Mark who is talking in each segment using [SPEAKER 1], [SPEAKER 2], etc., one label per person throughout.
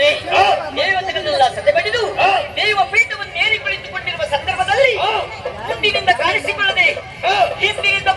[SPEAKER 1] ಇದ್ದೇವೆ
[SPEAKER 2] ದೇವತೆಗಳನ್ನೆಲ್ಲ ಸದೆ
[SPEAKER 1] ಬಡಿದು
[SPEAKER 2] ದೇವ ಪೀಠವನ್ನು
[SPEAKER 1] ಏರಿ
[SPEAKER 2] ಕುಳಿತುಕೊಂಡಿರುವ ಸಂದರ್ಭದಲ್ಲಿ ಮುಂದಿನಿಂದ
[SPEAKER 1] ಕಾಣಿಸಿಕೊಳ್ಳದೆ
[SPEAKER 2] ಹಿಂದಿನಿಂದ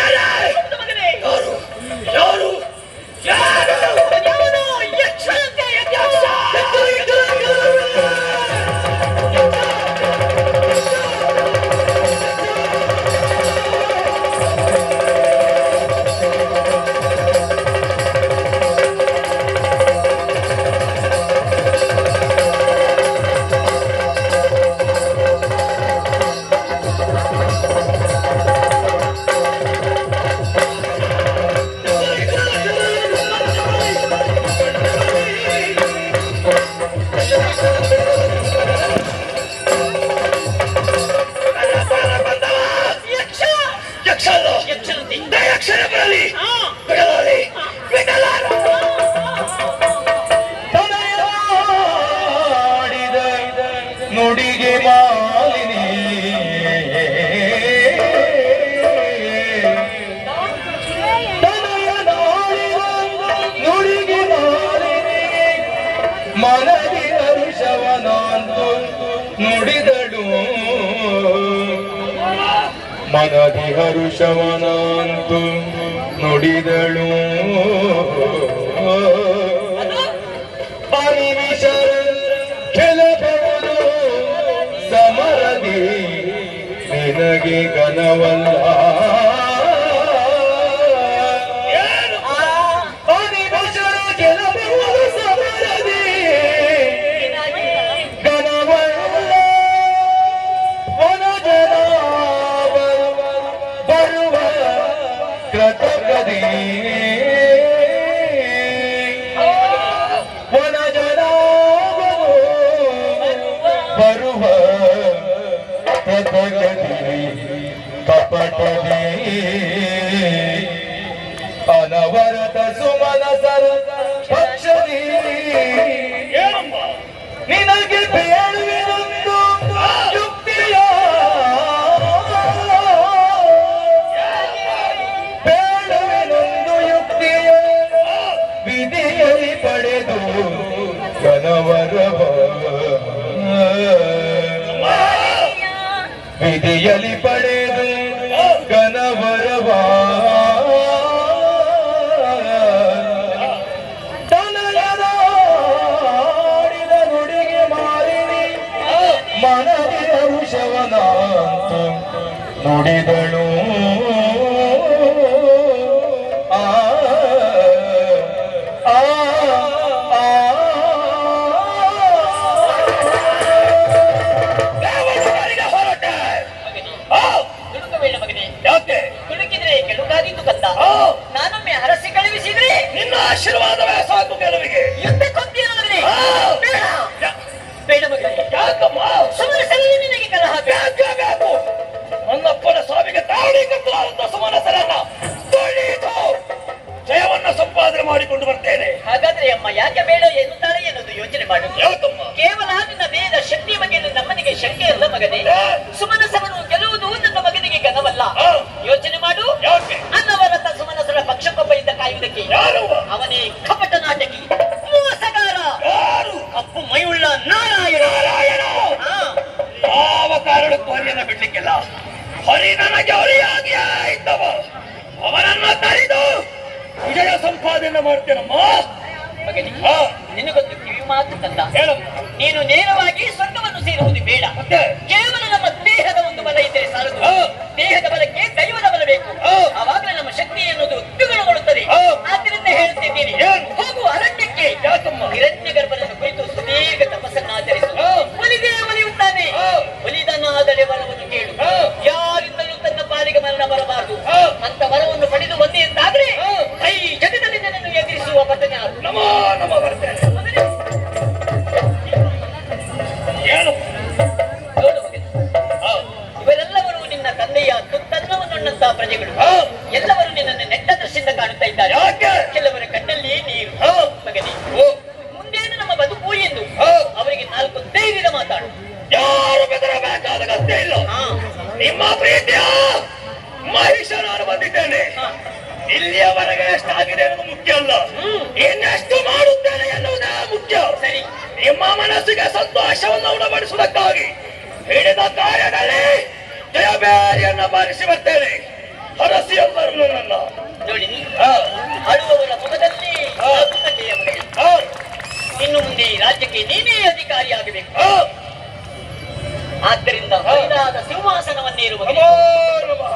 [SPEAKER 2] ಮಗನೇ.
[SPEAKER 1] ಯಾರು ಯಾರು
[SPEAKER 3] ಮನದಿ ಹರುಷವನಾಂತು ನುಡಿದಳು. ಮನದಿ ಹರುಷವನಾಂತು ನುಡಿದಳು. ಪರಿವಿಷರ ಕೆಲಬಹುದು ಸಮರದಿ ನಿನಗೆ ಘನವಲ್ಲ. ಕೃತಕದಿ ಕಪಟದಿ ಅನವರತ ಸುಮನಸರ ಪಕ್ಷದಿ ನಿನಗೆ ಬೇಡುವೆನೊಂದು ಪಡೆದು ಘನವರವ ತನಯನಾಡಿದ ನುಡಿಗೆ ಮಾರಿನಿ. ಮನದಿ ಔಷವನಾಂತು ನುಡಿದಳು.
[SPEAKER 2] ಕಂದ
[SPEAKER 1] ಆ,
[SPEAKER 2] ನಾನೊಮ್ಮೆ ಹರಸಿ ಕಳುಹಿಸಿದ್ರೆ
[SPEAKER 1] ನಿನ್ನ ಆಶೀರ್ವಾದವೇ ಸಾಕು
[SPEAKER 2] ಕೆಲವಿಗೆ ಮಗನೇ
[SPEAKER 1] ಆ.
[SPEAKER 2] ಬೇಡ. ಬೇಡ ಮಗನೇ
[SPEAKER 1] ಯಾಕಮ್ಮ?
[SPEAKER 2] ಸುಮ್ಮನೆ ಸರಿ ನಿನಗೆ ಕಲಹ
[SPEAKER 1] ಬೇಕು ನನ್ನಪ್ಪನ ಸಾವಿಗೆ ತಾಳಿ ಕಟ್ಟಲಾರಂತ ಸುಮನಸರನ್ನ ತುಳಿದು ಜಯವನ್ನ ಸಂಪಾದನೆ ಮಾಡಿಕೊಂಡು ಬರ್ತೇನೆ.
[SPEAKER 2] ಹಾಗಾದ್ರೆ ಅಮ್ಮ ಯಾಕೆ ಬೇಡ ಎನ್ನುತ್ತಾಳೆ ಎನ್ನುವುದು ಯೋಚನೆ ಮಾಡು.
[SPEAKER 1] ಯಾಕಮ್ಮ?
[SPEAKER 2] ಕೇವಲ ನಿನ್ನ ದೇಹದ ಶಕ್ತಿ ಬಗ್ಗೆ ನಮ್ಮನಿಗೆ ಶಂಕೆ ಇಲ್ಲ ಮಗನೇ. ಸುಮನಸವನ್ನು ಗೆಲ್ಲುವುದು ನನ್ನ ಮಗನಿಗೆ ಘನವಲ್ಲ.
[SPEAKER 1] ಆ.
[SPEAKER 2] ಯೋಚನೆ ಮಾಡು. ಅನ್ನವರ ಸುಮನಸರ ಇದ್ದ ಕಾಯುವುದಕ್ಕೆ ಅವನೇ ಕಪಟ ನಾಟಕಿ ಮೋಸಗಾರ. ಕಪ್ಪು ಮೈಯುಳ್ಳ ನಾರಾಯಣ.
[SPEAKER 1] ಯಾವ ಕಾರಣಕ್ಕೂ ಹರಿಯನ್ನ ಬಿಡ್ಲಿಕ್ಕಿಲ್ಲ. ಹರಿ ನನಗೆ ಹರಿಯಾಗಿ ಇದ್ದವ ಅವನನ್ನ ತರಿದು ವಿಜಯ ಸಂಪಾದನೆ ಮಾಡ್ತೇನಮ್ಮ
[SPEAKER 2] ನಿನಗೊಂದು ಕಿವಿ ಮಾತು ತಂದ. ನೀನು ನೇರವಾಗಿ ಸ್ವರ್ಗವನ್ನು ಸೇರುವುದು ಬೇಡ. ಕೇವಲ ನಮ್ಮ ದೇಹದ ಒಂದು ಬಲ ಇದ್ದರೆ ಸಾಲದು. ದೇಹದ ಬಲಕ್ಕೆ ದೈವದ ಬಲ ಅವಾಗ ನಮ್ಮ ಶಕ್ತಿ ಎನ್ನುವುದು ದ್ವಿಗುಣಗೊಳ್ಳುತ್ತದೆ
[SPEAKER 1] ಆದ್ರಿಂದ
[SPEAKER 2] ಆದ್ದರಿಂದ ಹೇಳ್ತಿದ್ದೀನಿ
[SPEAKER 1] ಹೋಗುವ
[SPEAKER 2] ಹೋಗು ಅರಣ್ಯಕ್ಕೆ.
[SPEAKER 1] ಯಾಕಮ್ಮ?
[SPEAKER 2] ಹಿರಣ್ಯ ಧೈರ್ಯದ ಮಾತಾಡು.
[SPEAKER 1] ಯಾರು ಬೆದರಬೇಕಾದ ಅಗತ್ಯ ಇಲ್ಲ. ನಿಮ್ಮ ಪ್ರೀತಿಯ ಮಹಿಷ ನಾನು ಬಂದಿದ್ದೇನೆ. ಇಲ್ಲಿಯವರೆಗೆ ಎಷ್ಟಾಗಿದೆ ಅನ್ನೋದು ಮುಖ್ಯ ಅಲ್ಲ. ಇನ್ನೆಷ್ಟು ಮಾಡುತ್ತೇನೆ ಎನ್ನುವುದೇ ಮುಖ್ಯ. ಸರಿ. ನಿಮ್ಮ ಮನಸ್ಸಿಗೆ ಸಂತೋಷವನ್ನು ಉಣಬಡಿಸುವುದಕ್ಕಾಗಿ ಹಿಡಿದ ಕಾರ್ಯದಲ್ಲಿ ಜಯಬೇರಿಯನ್ನ ಬಾರಿಸಿ ಬರ್ತೇನೆ. ಹರಸಿ ಎಲ್ಲರೂ ನನ್ನ
[SPEAKER 2] ನೋಡಿ ಅಳುವವರ ಮುಖದಲ್ಲಿ ಇನ್ನು ಮುಂದೆ ಈ ರಾಜ್ಯಕ್ಕೆ ನೀನೇ ಅಧಿಕಾರಿಯಾಗಬೇಕು.
[SPEAKER 1] ಆಗಬೇಕು
[SPEAKER 2] ಆದ್ದರಿಂದ ಸಿಂಹಾಸನವನ್ನೇ ಸಿಂಹಾಸನವನ್ನೇರುವ
[SPEAKER 1] ನಮೋ